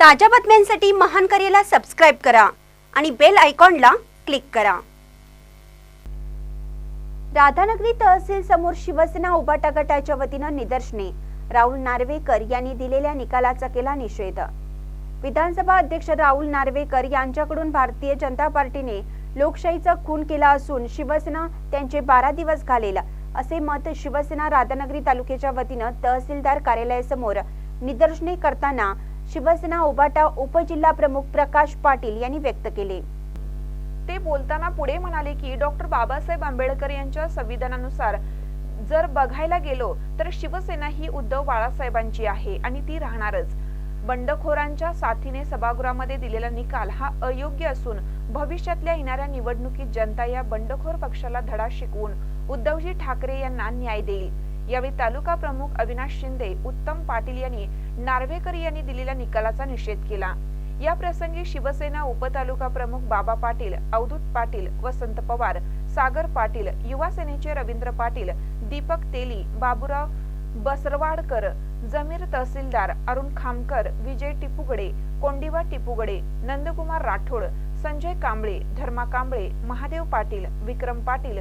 ताज्या बातम्यांसाठी महान करेला सबस्क्राईब करा आणि बेल आयकॉनला क्लिक करा. राधानगरी तहसील समोर शिवसेना उभाटा गटाच्या वतीनं निदर्शने. राहुल नार्वेकर यांनी दिलेल्या निकालाचा केला निषेध. विधानसभा अध्यक्ष राहुल नार्वेकर यांच्याकडून भारतीय जनता पार्टीने लोकशाहीचा खून केला असून शिवसेना त्यांचे बारा दिवस घालेल असे मत शिवसेना राधानगरी तालुक्याच्या वतीनं तहसीलदार कार्यालयासमोर निदर्शने करताना शिवसेना उबाटा उपजिल्हा प्रमुख प्रकाश पाटील यांनी व्यक्त केले. ते बोलताना पुढे म्हणाले की डॉक्टर बाबासाहेब आंबेडकर यांच्या संविधानानुसार जर बघायला गेलो तर शिवसेना ही उद्धव बाळासाहेबांची आहे आणि ती राहणारच. बंडखोरांच्या साथीने सभागृहामध्ये दिलेला निकाल हा अयोग्य असून भविष्यातल्या येणाऱ्या निवडणुकीत जनता या बंडखोर पक्षाला धडा शिकवून उद्धवजी ठाकरे यांना न्याय देईल. यावेळी तालुका प्रमुख अविनाश शिंदे उत्तम पाटील यांनी नार्वेकर यांनी दिलेल्या निकालाचा निषेध केला. या प्रसंगी शिवसेना उपतालुका प्रमुख बाबा पाटील अवधूत पाटील वसंत पवार सागर पाटील युवा सेनेचे रवींद्र पाटील दीपक तेली बाबूराव बसरवाडकर जमीर तहसीलदार अरुण खामकर विजय टिपुगडे कोंडिवा टिपुगडे नंदकुमार राठोड संजय कांबळे धर्मा कांबळे महादेव पाटील विक्रम पाटील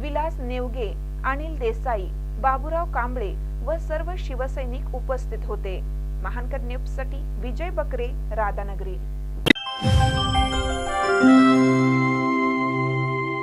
विलास नेवगे अनिल देसाई बाबूराव कांबळे व सर्व शिवसैनिक उपस्थित होते. महानकर न्यूजसाठी विजय बकरे राधानगरी.